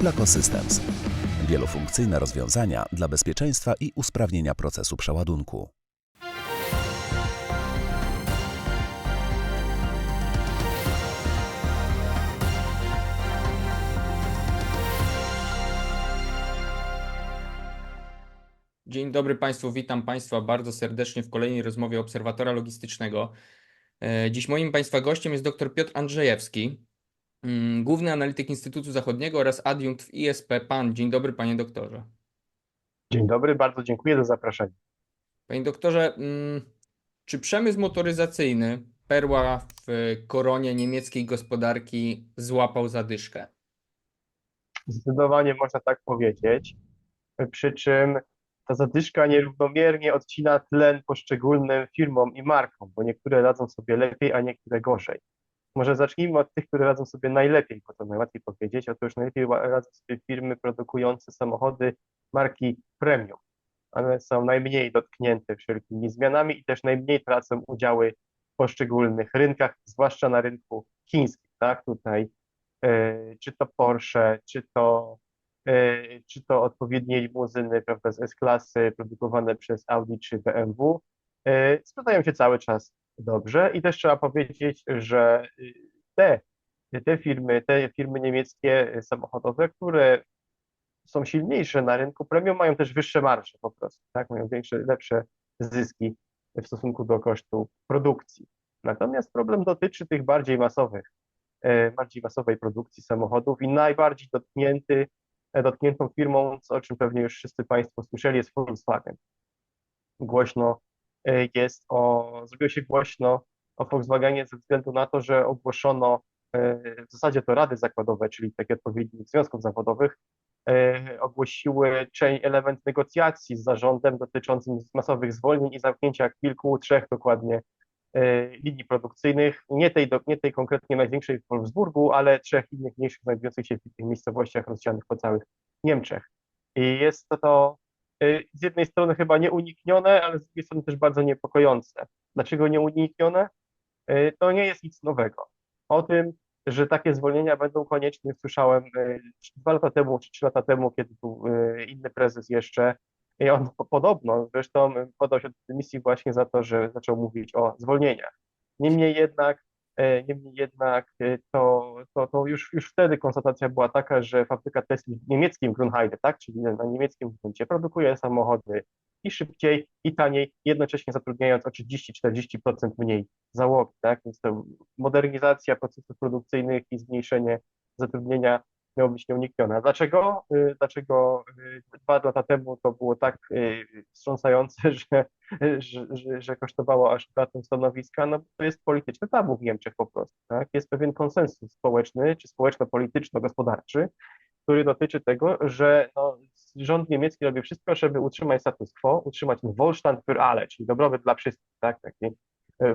Placo Systems. Wielofunkcyjne rozwiązania dla bezpieczeństwa i usprawnienia procesu przeładunku. Dzień dobry Państwu, witam Państwa bardzo serdecznie w kolejnej rozmowie Obserwatora Logistycznego. E, Dziś moim Państwa gościem jest dr Piotr Andrzejewski, główny analityk Instytutu Zachodniego oraz adiunkt w ISP PAN. Dzień dobry Panie doktorze. Dzień dobry, bardzo dziękuję za zaproszenie. Panie doktorze, mm, czy przemysł motoryzacyjny, perła w koronie niemieckiej gospodarki, złapał zadyszkę? Zdecydowanie można tak powiedzieć. Przy czym ta zadyszka nierównomiernie odcina tlen poszczególnym firmom i markom, bo niektóre radzą sobie lepiej, a niektóre gorzej. Może zacznijmy od tych, które radzą sobie najlepiej, bo to najłatwiej powiedzieć. Otóż najlepiej radzą sobie firmy produkujące samochody marki premium. One są najmniej dotknięte wszelkimi zmianami i też najmniej tracą udziały w poszczególnych rynkach, zwłaszcza na rynku chińskim. Tak, tutaj e, czy to Porsche, czy to, e, czy to odpowiednie limuzyny, prawda, z S-klasy produkowane przez Audi czy BMW, e, sprzedają się cały czas dobrze i też trzeba powiedzieć, że y, te, te firmy, te firmy niemieckie samochodowe, które są silniejsze na rynku premium, mają też wyższe marże po prostu, tak, mają większe, lepsze zyski w stosunku do kosztu produkcji. Natomiast problem dotyczy tych bardziej masowych e, bardziej masowej produkcji samochodów i najbardziej dotknięty, e, dotkniętą firmą, o czym pewnie już wszyscy Państwo słyszeli, jest Volkswagen. Głośno jest o, zrobiło się głośno o Volkswagenie ze względu na to, że ogłoszono e, w zasadzie to rady zakładowe, czyli takie odpowiednich związków zawodowych, e, ogłosiły element negocjacji z zarządem dotyczącym masowych zwolnień i zamknięcia kilku, trzech dokładnie e, linii produkcyjnych, nie tej, nie tej konkretnie największej w Wolfsburgu, ale trzech innych mniejszych znajdujących się w tych miejscowościach rozsianych po całych Niemczech. I jest to, to e, z jednej strony chyba nieuniknione, ale z drugiej strony też bardzo niepokojące. Dlaczego nieuniknione? E, To nie jest nic nowego. O tym, że takie zwolnienia będą konieczne, słyszałem e, dwa lata temu czy trzy lata temu, kiedy był inny prezes jeszcze, i on po- podobno zresztą podał się do dymisji właśnie za to, że zaczął mówić o zwolnieniach. Niemniej jednak, niemniej jednak e, to, to, to już, już wtedy konstatacja była taka, że fabryka Tesla w niemieckim Grünheide, tak, czyli na niemieckim gruncie, produkuje samochody i szybciej, i taniej, jednocześnie zatrudniając o 30-40% mniej załogi, tak, więc to modernizacja procesów produkcyjnych i zmniejszenie zatrudnienia miało być nieuniknione. Dlaczego? Y, Dlaczego y, dwa lata temu to było tak y, wstrząsające, że, że, że, kosztowało aż utratę stanowiska? No to jest polityczne tabu w Niemczech po prostu, tak? Jest pewien konsensus społeczny czy społeczno-polityczno-gospodarczy, który dotyczy tego, że no, rząd niemiecki robi wszystko, żeby utrzymać status quo, utrzymać Wohlstand für alle, czyli dobrobyt dla wszystkich, tak? Taki,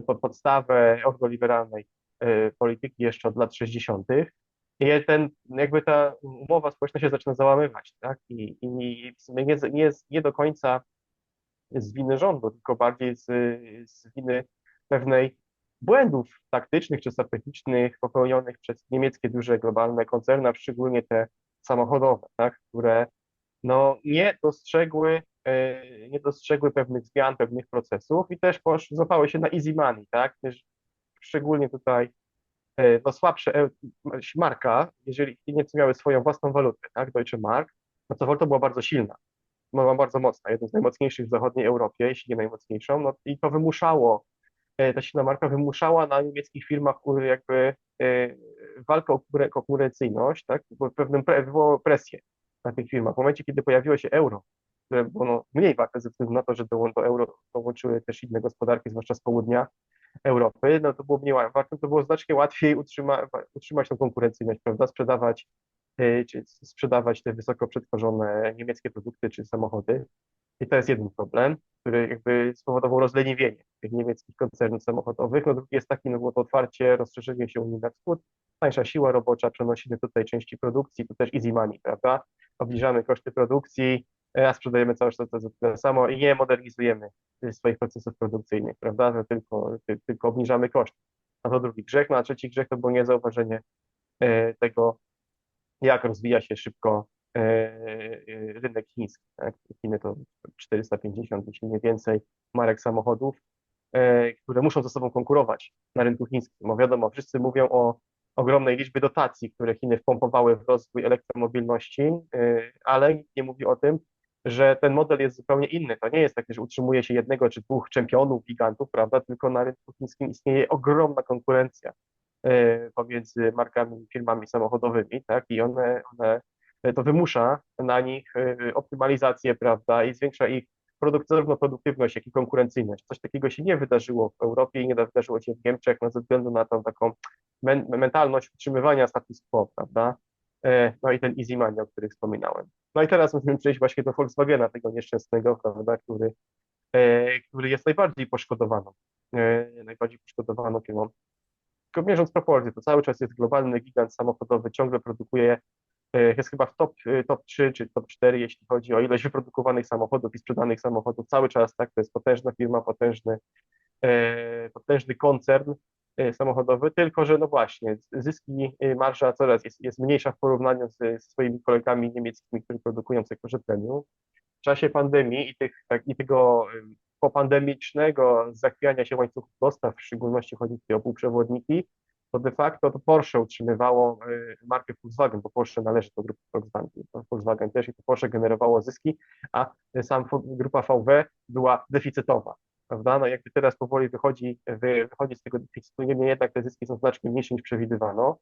pod podstawę ordoliberalnej y, polityki jeszcze od lat 60. I ten, jakby ta umowa społeczna się zaczyna załamywać, tak? I, i nie, nie, nie do końca z winy rządu, tylko bardziej z, z winy pewnej błędów taktycznych czy strategicznych popełnionych przez niemieckie duże globalne koncerny, a szczególnie te samochodowe, tak? Które no, nie dostrzegły, e, nie dostrzegły pewnych zmian, pewnych procesów i też posz, złapały się na easy money, tak? Też Szczególnie tutaj no, słabsze e, marka, jeżeli Niemcy miały swoją własną walutę, tak, Deutsche Mark, no to waluta była bardzo silna, była bardzo mocna, jedna z najmocniejszych w zachodniej Europie, jeśli nie najmocniejszą, no i to wymuszało, e, ta silna marka wymuszała na niemieckich firmach jakby e, walkę o konkuren- konkurencyjność, tak, bo pewnym pre, wywołało presję na tych firmach. W momencie, kiedy pojawiło się euro, które było no, mniej warte ze względu na to, że do, do euro dołączyły też inne gospodarki, zwłaszcza z południa, Europy, no to było mniej warte, to było znacznie łatwiej utrzyma, utrzymać tą konkurencyjność, prawda, sprzedawać, y, czy sprzedawać te wysoko przetworzone niemieckie produkty czy samochody. I to jest jeden problem, który jakby spowodował rozleniwienie tych niemieckich koncernów samochodowych. No drugi jest taki, no było to otwarcie, rozszerzenie się Unii na wschód, tańsza siła robocza, przenosimy tutaj części produkcji, to też easy money, prawda? Obniżamy koszty produkcji, a sprzedajemy cały czas to, to samo i nie modernizujemy swoich procesów produkcyjnych, prawda? Tylko, ty, tylko obniżamy koszty. A to drugi grzech, no a trzeci grzech to było niezauważenie e, tego, jak rozwija się szybko e, e, rynek chiński. Tak? Chiny to 450, jeśli nie więcej, marek samochodów, które muszą ze sobą konkurować na rynku chińskim. Bo wiadomo, wszyscy mówią o ogromnej liczbie dotacji, które Chiny wpompowały w rozwój elektromobilności, ale nikt nie mówi o tym, że ten model jest zupełnie inny. To nie jest takie, że utrzymuje się jednego czy dwóch czempionów, gigantów, prawda? Tylko na rynku chińskim istnieje ogromna konkurencja e, pomiędzy markami, firmami samochodowymi, tak? I one, one e, to wymusza na nich e, optymalizację, prawda? I zwiększa ich produkt, zarówno produktywność, jak i konkurencyjność. Coś takiego się nie wydarzyło w Europie i nie wydarzyło się w Niemczech, no, ze względu na tą taką men mentalność utrzymywania status quo, prawda? E, No i ten easy money, o którym wspominałem. No i teraz musimy przejść właśnie do Volkswagena, tego nieszczęsnego, prawda, który, e, który jest najbardziej poszkodowaną, e, najbardziej poszkodowaną firmą. Tylko mierząc proporcje, to cały czas jest globalny gigant samochodowy, ciągle produkuje, jest chyba w top, top 3 czy top 4, jeśli chodzi o ilość wyprodukowanych samochodów i sprzedanych samochodów cały czas, tak, to jest potężna firma, potężny, potężny koncern samochodowy, tylko że no właśnie, zyski, e, marża coraz jest, jest mniejsza w porównaniu z, swoimi kolegami niemieckimi, którzy produkują sektorze premium. W czasie pandemii i, tych, tak, i tego em, popandemicznego zachwiania się łańcuchów dostaw, w szczególności chodzi tutaj o półprzewodniki, to de facto to Porsche utrzymywało e, markę Volkswagen, bo Porsche należy do grupy Volkswagen, Volkswagen też i to Porsche generowało zyski, a sam grupa VW była deficytowa prawda? No jakby teraz powoli wychodzi, wy, wychodzi z tego deficytu, niemniej jednak te zyski są znacznie mniejsze niż przewidywano,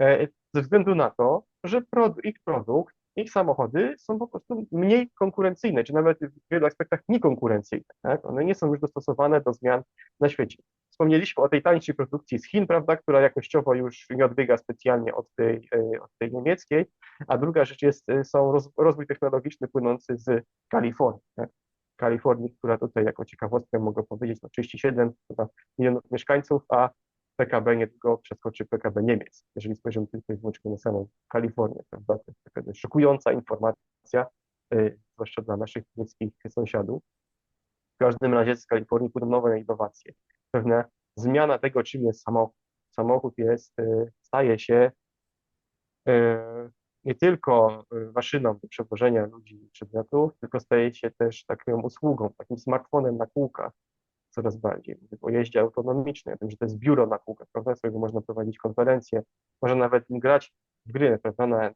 e, ze względu na to, że ich produkt, ich samochody są po prostu mniej konkurencyjne, czy nawet w wielu aspektach niekonkurencyjne, tak? One nie są już dostosowane do zmian na świecie. Wspomnieliśmy o tej tańszej produkcji z Chin, prawda, która jakościowo już nie odbiega specjalnie od tej, e, od tej niemieckiej, a druga rzecz jest, e, są roz, rozwój technologiczny płynący z Kalifornii, tak? Kalifornii, która tutaj jako ciekawostkę mogę powiedzieć, no 37 chyba milionów mieszkańców, a PKB niedługo przeskoczy PKB Niemiec, jeżeli spojrzymy tylko i wyłącznie na samą Kalifornię, prawda? To jest taka szokująca informacja, y, zwłaszcza dla naszych niemieckich sąsiadów. W każdym razie z Kalifornii płyną nowe innowacje. Pewna zmiana tego, czym jest samochód. Samochód jest, y, staje się y, nie tylko y, maszyną do przewożenia ludzi i przedmiotów, tylko staje się też taką usługą, takim smartfonem na kółkach coraz bardziej. Mówię o jeździe autonomicznej, o tym, że to jest biuro na kółkach, prawda, z którego można prowadzić konferencje, można nawet grać w gry, prawda, na,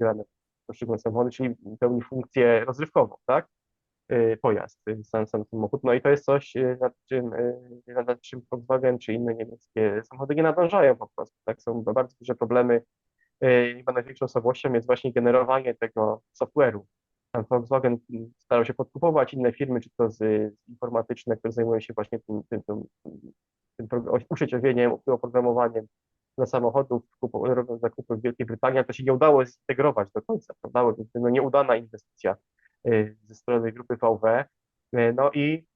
na poszczególne samochody, czyli pełni funkcję rozrywkową, tak? Y, Pojazd, y, sam, sam samochód. No i to jest coś, nad czym, nad czym Volkswagen czy inne niemieckie samochody nie nadążają po prostu, tak? Są bardzo duże problemy chyba największą słabością jest właśnie generowanie tego software'u. Volkswagen starał się podkupować inne firmy, czy to z, z informatyczne, które zajmują się właśnie tym, tym, tym, tym usieciowieniem, oprogramowaniem dla samochodów, robią zakupy w Wielkiej Brytanii, ale to się nie udało zintegrować do końca, prawda? To no, nieudana inwestycja y, ze strony grupy VW. Y, No i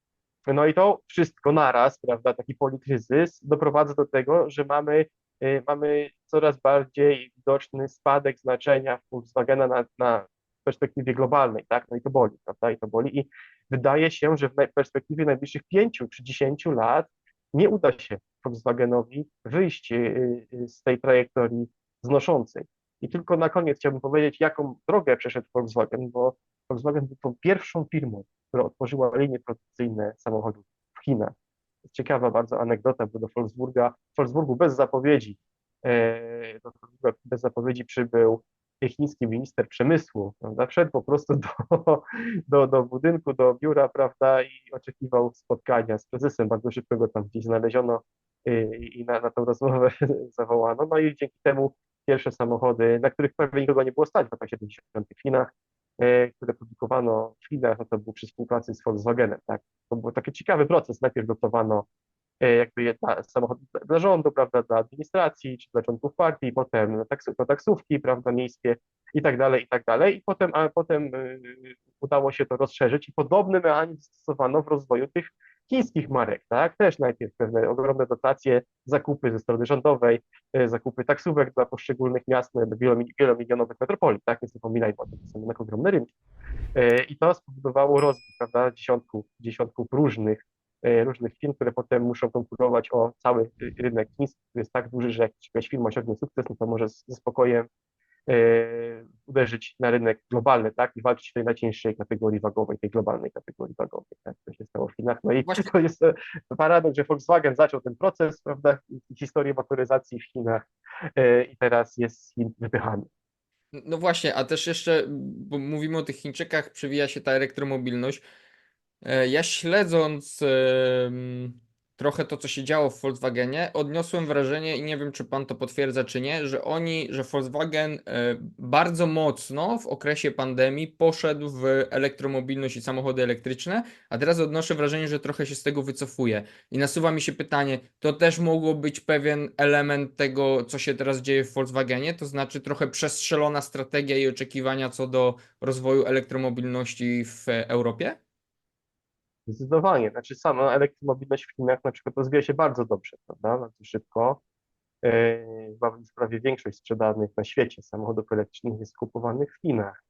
no i to wszystko naraz, prawda, taki polikryzys doprowadza do tego, że mamy, mamy coraz bardziej widoczny spadek znaczenia Volkswagena na, na perspektywie globalnej, tak? No i to boli, prawda? I to boli. I wydaje się, że w perspektywie najbliższych pięciu czy dziesięciu lat nie uda się Volkswagenowi wyjść y, y, z tej trajektorii znoszącej. I tylko na koniec chciałbym powiedzieć, jaką drogę przeszedł Volkswagen, bo Volkswagen był tą pierwszą firmą, która otworzyła linie produkcyjne samochodów w Chinach. Ciekawa bardzo anegdota, bo do Wolfsburga, Wolfsburgu bez zapowiedzi, e, do Wolfsburga bez zapowiedzi przybył chiński minister przemysłu, prawda? Wszedł po prostu do, do, do budynku, do biura, prawda, i oczekiwał spotkania z prezesem. Bardzo szybko go tam gdzieś znaleziono y, i na, na rozmowę zawołano. No i dzięki temu pierwsze samochody, na których prawie nikogo nie było stać w latach 70. w Chinach, e, które produkowano w Chinach, no to był przy współpracy z Volkswagenem, tak. To był taki ciekawy proces. Najpierw dotowano e, jakby jedna samochód dla- rządu, prawda, dla administracji, czy dla członków partii, potem na taksówki, prawda, miejskie i tak dalej, i tak dalej. I potem, a potem y, udało się to rozszerzyć i podobny mechanizm stosowano w rozwoju tych chińskich marek, tak? Też najpierw pewne ogromne dotacje, zakupy ze strony rządowej, y, zakupy taksówek dla poszczególnych miast, no, wielomi- wielomilionowych metropolii, tak? Nie zapominajmy o tym, to są jednak ogromne rynki. Y, I to spowodowało rozwój, prawda, dziesiątków, dziesiątków różnych, y, różnych firm, które potem muszą konkurować o cały rynek chiński, który jest tak duży, że jak jakaś firma osiągnie sukces, no to może ze spokojem e, uderzyć na rynek globalny, tak, i walczyć w tej najcięższej kategorii wagowej, tej globalnej kategorii wagowej, tak, to się stało w Chinach. No i Właśnie- to jest e, paradoks, że Volkswagen zaczął ten proces, prawda, historię motoryzacji w Chinach e, i teraz jest wypychany. No właśnie, a też jeszcze, bo mówimy o tych Chińczykach, przewija się ta elektromobilność. E, Ja śledząc trochę to, co się działo w Volkswagenie, odniosłem wrażenie, i nie wiem, czy pan to potwierdza, czy nie, że oni, że Volkswagen e, bardzo mocno w okresie pandemii poszedł w elektromobilność i samochody elektryczne, a teraz odnoszę wrażenie, że trochę się z tego wycofuje. I nasuwa mi się pytanie, to też mogło być pewien element tego, co się teraz dzieje w Volkswagenie, to znaczy trochę przestrzelona strategia i oczekiwania co do rozwoju elektromobilności w Europie? Zdecydowanie. Znaczy sama elektromobilność w Chinach na przykład rozwija się bardzo dobrze, prawda? Bardzo szybko. Chyba już prawie większość sprzedanych na świecie samochodów elektrycznych jest kupowanych w Chinach.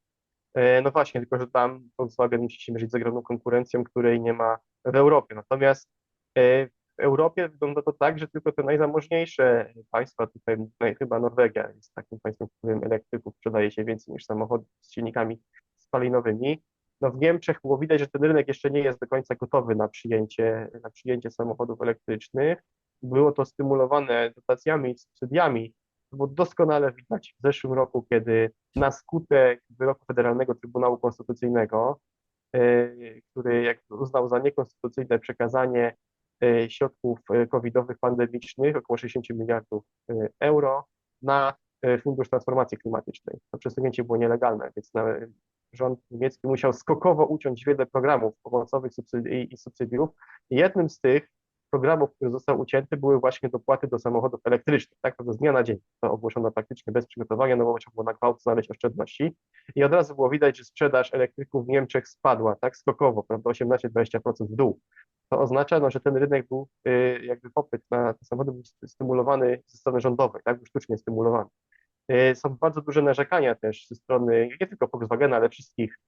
Yy, No właśnie, tylko że tam Volkswagen musi się mierzyć z ogromną konkurencją, której nie ma w Europie. Natomiast yy, w Europie wygląda to tak, że tylko te najzamożniejsze państwa, tutaj no, chyba Norwegia jest takim państwem, w którym elektryków sprzedaje się więcej niż samochodów z silnikami spalinowymi. No w Niemczech było widać, że ten rynek jeszcze nie jest do końca gotowy na przyjęcie, na przyjęcie samochodów elektrycznych. Było to stymulowane dotacjami i subsydiami. Było doskonale widać w zeszłym roku, kiedy na skutek wyroku Federalnego Trybunału Konstytucyjnego, yy, który jak uznał za niekonstytucyjne przekazanie yy, środków yy, covidowych pandemicznych, około 60 miliardów euro, na Fundusz Transformacji Klimatycznej. To przesunięcie było nielegalne, więc rząd niemiecki musiał skokowo uciąć wiele programów pomocowych i subsydiów. Jednym z tych programów, który został ucięty, były właśnie dopłaty do samochodów elektrycznych. Tak, to z dnia na dzień to ogłoszono praktycznie bez przygotowania, no bo trzeba było na gwałt znaleźć oszczędności. I od razu było widać, że sprzedaż elektryków w Niemczech spadła tak skokowo, prawda, 18-20% w dół. To oznacza, no, że ten rynek był, y, jakby popyt na te samochody był stymulowany ze strony rządowej, tak, był sztucznie stymulowany. Y, Są bardzo duże narzekania też ze strony nie tylko Volkswagena, ale wszystkich,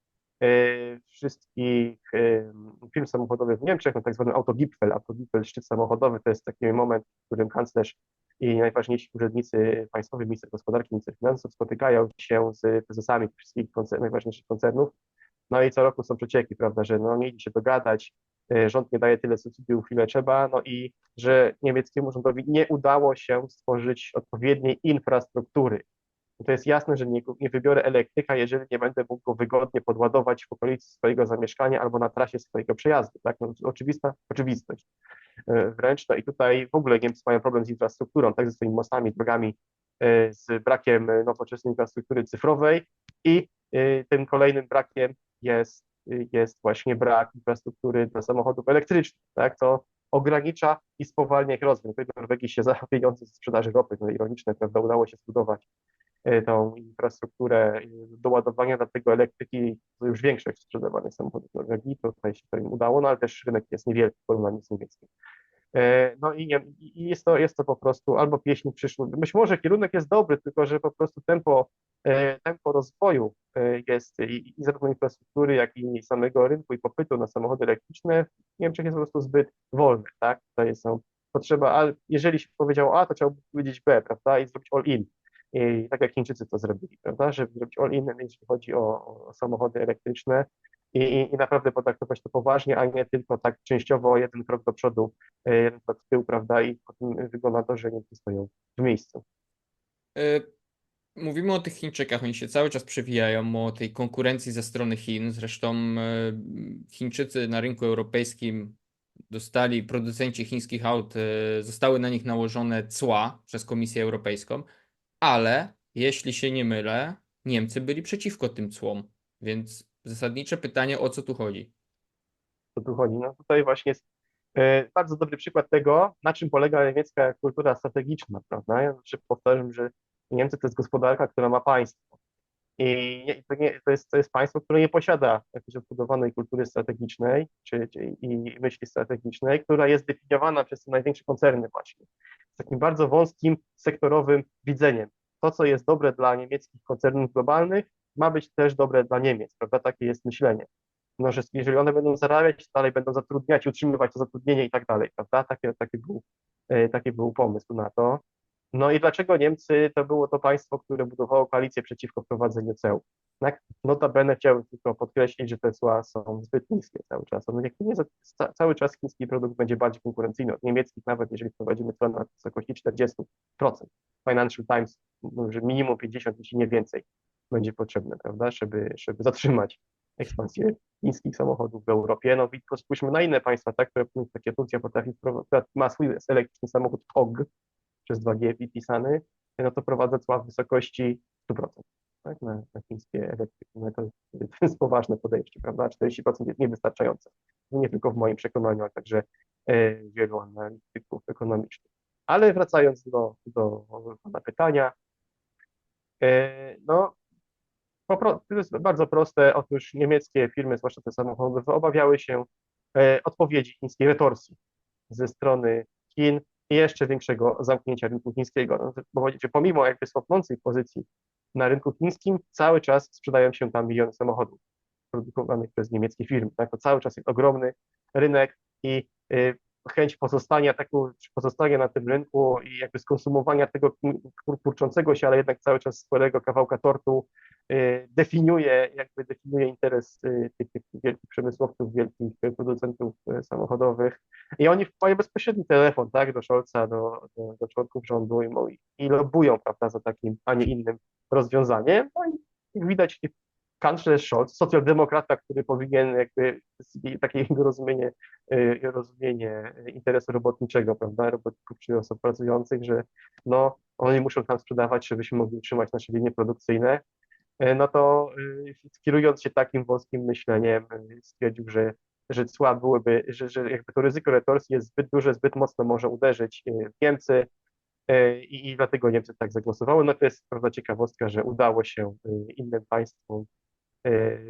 y, wszystkich y, firm samochodowych w Niemczech, no tak zwany Autogipfel. Autogipfel, szczyt samochodowy, to jest taki moment, w którym kanclerz i najważniejsi urzędnicy państwowi, minister gospodarki, minister finansów spotykają się z prezesami wszystkich koncern, najważniejszych koncernów. No i co roku są przecieki, prawda, że no mieli się dogadać, rząd nie daje tyle subsydiów, ile trzeba, no i że niemieckiemu rządowi nie udało się stworzyć odpowiedniej infrastruktury. To jest jasne, że nie, nie wybiorę elektryka, jeżeli nie będę mógł go wygodnie podładować w okolicy swojego zamieszkania albo na trasie swojego przejazdu. Tak? No, oczywista oczywistość e, wręcz. No i tutaj w ogóle Niemcy mają problem z infrastrukturą, tak ze swoimi mostami, drogami, e, z brakiem e, nowoczesnej infrastruktury cyfrowej i e, tym kolejnym brakiem jest, jest właśnie brak infrastruktury dla samochodów elektrycznych. Tak? To ogranicza i spowalnia ich rozwój. Tutaj w Norwegii się za pieniądze ze sprzedaży ropy, no ironiczne, prawda, udało się zbudować e, tą infrastrukturę e, do ładowania, dlatego elektryki to już większość sprzedawanych samochodów Norwegii, to tutaj się to im udało, no ale też rynek jest niewielki w porównaniu z niemieckim. E, No i, nie- i jest to, jest to po prostu albo pieśń przyszłości. Być może kierunek jest dobry, tylko że po prostu tempo, e, tempo rozwoju e, jest i, i zarówno infrastruktury, jak i samego rynku i popytu na samochody elektryczne w Niemczech jest po prostu zbyt wolny, tak? Tutaj są potrzeba, a jeżeli się powiedział A, to by powiedzieć B, prawda? I zrobić all in. I tak jak Chińczycy to zrobili, prawda? Żeby zrobić all in, jeśli chodzi o, o samochody elektryczne i, i, i naprawdę potraktować to poważnie, a nie tylko tak częściowo jeden krok do przodu, e, jeden krok w tył, prawda? I potem wygląda to, że Niemcy stoją w miejscu. Y, Mówimy o tych Chińczykach, oni się cały czas przewijają, o tej konkurencji ze strony Chin. Zresztą y, Chińczycy na rynku europejskim dostali, producenci chińskich aut, zostały na nich nałożone cła przez Komisję Europejską, ale jeśli się nie mylę, Niemcy byli przeciwko tym cłom. Więc zasadnicze pytanie, o co tu chodzi? co tu chodzi. No tutaj właśnie jest e, bardzo dobry przykład tego, na czym polega niemiecka kultura strategiczna, prawda? Ja zawsze powtarzam, że Niemcy to jest gospodarka, która ma państwo. I to, nie, to, jest, to jest państwo, które nie posiada jakiejś odbudowanej kultury strategicznej czy, czy, i myśli strategicznej, która jest definiowana przez te największe koncerny właśnie. Z takim bardzo wąskim, sektorowym widzeniem. To, co jest dobre dla niemieckich koncernów globalnych, ma być też dobre dla Niemiec, prawda? Takie jest myślenie no, że jeżeli one będą zarabiać, dalej będą zatrudniać, utrzymywać to zatrudnienie i tak dalej, prawda? Taki, taki, był, e, taki był pomysł na to. No i dlaczego Niemcy to było to państwo, które budowało koalicję przeciwko wprowadzeniu ceł? Tak? Notabene chciałbym tylko podkreślić, że te cła są zbyt niskie cały czas. One nie, cały czas chiński produkt będzie bardziej konkurencyjny od niemieckich, nawet jeżeli wprowadzimy cła na wysokości 40%. Financial Times mówi, że minimum 50, jeśli nie więcej, będzie potrzebne, prawda, żeby, żeby zatrzymać ekspansję chińskich samochodów w Europie. No i spójrzmy na inne państwa, tak, które tak jak Turcja potrafi ma swój elektryczny samochód POG, przez 2G pisany, no to prowadza cła w wysokości 100%, tak, na, na chińskie elektryki. No to, to jest poważne podejście, prawda? 40% jest niewystarczające. Nie tylko w moim przekonaniu, ale także e, wielu analityków ekonomicznych. Ale wracając do, do pana pytania, e, no to jest bardzo proste. Otóż niemieckie firmy, zwłaszcza te samochodowe, obawiały się e, odpowiedzi chińskiej retorsji ze strony Chin i jeszcze większego zamknięcia rynku chińskiego. No, powodzicie, pomimo jakby słabnącej pozycji na rynku chińskim, cały czas sprzedają się tam miliony samochodów produkowanych przez niemieckie firmy. Tak? To cały czas jest ogromny rynek i y, chęć pozostania, taką, pozostania na tym rynku i jakby skonsumowania tego kur- kurczącego się, ale jednak cały czas sporego kawałka tortu definiuje, jakby definiuje interes y, tych, tych wielkich przemysłowców, wielkich y, producentów y, samochodowych. I oni mają bezpośredni telefon, tak, do Scholza, do, do, do członków rządu i, i lobbują, prawda, za takim, a nie innym rozwiązaniem. No i jak widać, kanclerz Scholz, socjaldemokrata, który powinien jakby takie jego rozumienie, y, rozumienie interesu robotniczego, prawda, robotników czy osób pracujących, że no, oni muszą tam sprzedawać, żebyśmy mogli utrzymać nasze linie produkcyjne, y, no to y, kierując się takim wąskim myśleniem, y, stwierdził, że że cła byłyby, że, że jakby to ryzyko retorsji jest zbyt duże, zbyt mocno może uderzyć w Niemcy i, i dlatego Niemcy tak zagłosowały. No to jest prawda ciekawostka, że udało się innym państwom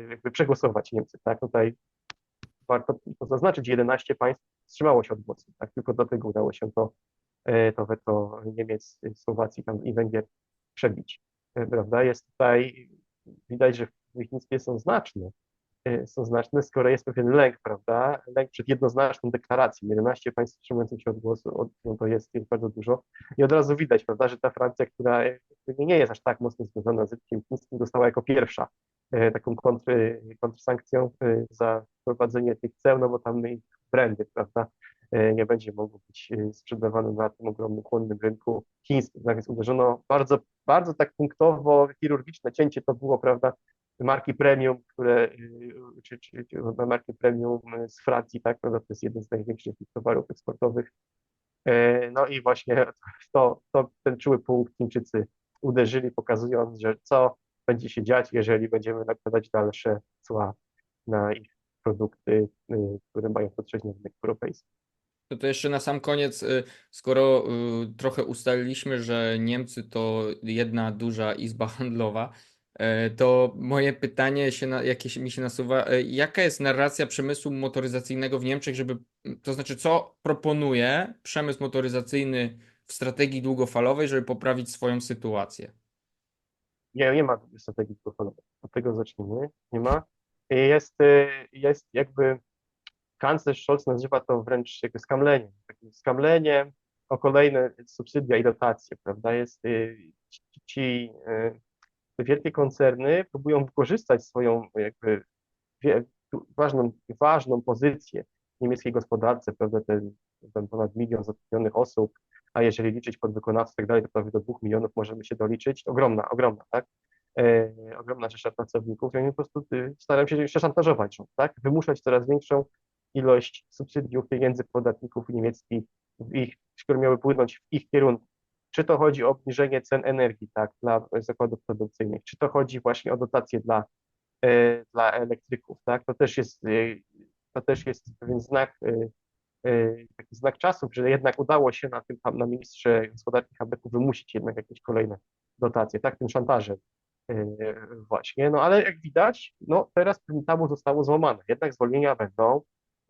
jakby przegłosować Niemcy, tak? Tutaj warto to zaznaczyć, 11 państw wstrzymało się od głosu, tak? Tylko dlatego udało się to, to weto Niemiec, Słowacji tam i Węgier przebić, prawda? Jest tutaj, widać, że chińskie są znaczne, y, są znaczne, skoro jest pewien lęk, prawda? Lęk przed jednoznaczną deklaracją. 11 państw wstrzymujących się od głosu, od, no to jest, jest bardzo dużo. I od razu widać, prawda, że ta Francja, która nie jest aż tak mocno związana z rynkiem chińskim, dostała jako pierwsza e, taką kontry, kontrsankcją e, za wprowadzenie tych ceł, no bo tam ich brandy, prawda, e, nie będzie mogło być e, sprzedawane na tym ogromnym, chłonnym rynku chińskim. Tak więc uderzono bardzo, bardzo tak punktowo, chirurgiczne cięcie to było, prawda, marki premium, które, y, czy, czy, czy no, marki premium z Francji, tak, prawda, to jest jeden z największych towarów eksportowych. E, No i właśnie to, to ten czuły punkt Chińczycy uderzyli, pokazując, że co będzie się dziać, jeżeli będziemy nakładać dalsze cła na ich produkty, y, które mają dotrzeć na rynek europejski. To, to jeszcze na sam koniec, y, skoro y, trochę ustaliliśmy, że Niemcy to jedna duża izba handlowa, e, to moje pytanie się jakie mi się nasuwa, e, jaka jest narracja przemysłu motoryzacyjnego w Niemczech, żeby, to znaczy co proponuje przemysł motoryzacyjny w strategii długofalowej, żeby poprawić swoją sytuację? Nie, nie ma strategii długofalowej. Od tego zacznijmy. Nie ma. Jest, y, jest jakby, kanclerz Scholz nazywa to wręcz jakby skamleniem. Takim skamleniem o kolejne subsydia i dotacje, prawda? Jest, y, ci, ci y, te wielkie koncerny próbują wykorzystać swoją jakby wie, ważną, ważną pozycję w niemieckiej gospodarce, prawda? Ten, ten ponad milion zatrudnionych osób, a jeżeli liczyć podwykonawców i tak dalej, to prawie do dwóch milionów możemy się doliczyć. Ogromna, ogromna, tak? E, ogromna rzesza pracowników i oni po prostu y, starają się jeszcze szantażować tak? Wymuszać coraz większą ilość subsydiów, pieniędzy podatników niemieckich, w ich, które miały płynąć w ich kierunku. Czy to chodzi o obniżenie cen energii, tak, dla zakładów produkcyjnych, czy to chodzi właśnie o dotacje dla, e, dla elektryków, tak? To też jest, e, to też jest pewien znak, e, taki znak czasów, że jednak udało się na tym, na ministrze gospodarki Habeku wymusić jednak jakieś kolejne dotacje, tak, tym szantażem właśnie, no ale jak widać, no teraz tabu zostało złamane, jednak zwolnienia będą,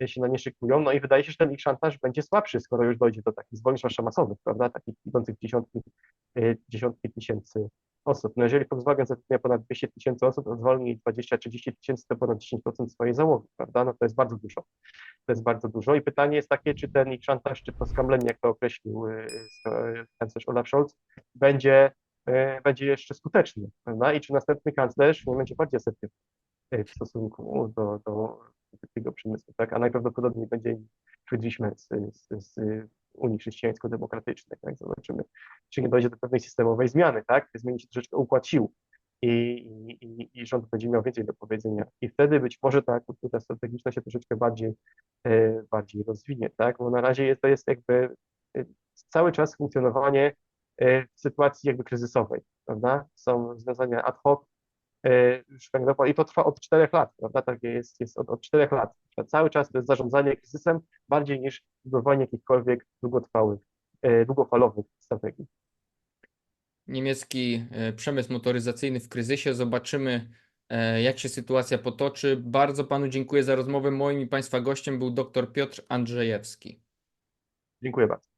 się na nie szykują, no i wydaje się, że ten ich szantaż będzie słabszy, skoro już dojdzie do takich zwolnień masowych, prawda, takich idących dziesiątki, e, dziesiątki tysięcy osób. No jeżeli Volkswagen zatrudnia ponad 200 tysięcy osób, to zwolni 20-30 tysięcy, to ponad 10% swojej załogi, prawda? No to jest bardzo dużo. To jest bardzo dużo i pytanie jest takie, czy ten ich szantaż, czy to skamlenie, jak to określił y, y, kanclerz Olaf Scholz, będzie, y, będzie jeszcze skuteczny, prawda? I czy następny kanclerz nie będzie bardziej asertywny y, w stosunku do, do tego przemysłu, tak? A najprawdopodobniej będzie Friedrichsman z, z, z Unii Chrześcijańsko-Demokratycznej, tak? Zobaczymy, czy nie dojdzie do pewnej systemowej zmiany, tak? Zmieni się troszeczkę układ sił i, i, i- i rząd będzie miał więcej do powiedzenia. I wtedy być może ta kultura strategiczna się troszeczkę bardziej, e, bardziej rozwinie, tak? Bo na razie jest, to jest jakby e, cały czas funkcjonowanie e, w sytuacji jakby kryzysowej, prawda? Są rozwiązania ad hoc, e, sztandarowe i to trwa od czterech lat, prawda? Tak jest, jest od, od czterech lat. Cały czas to jest zarządzanie kryzysem bardziej niż budowanie jakichkolwiek długotrwałych, e, długofalowych strategii. Niemiecki e, przemysł motoryzacyjny w kryzysie. Zobaczymy, jak się sytuacja potoczy. Bardzo panu dziękuję za rozmowę. Moim i państwa gościem był dr Piotr Andrzejewski. Dziękuję bardzo.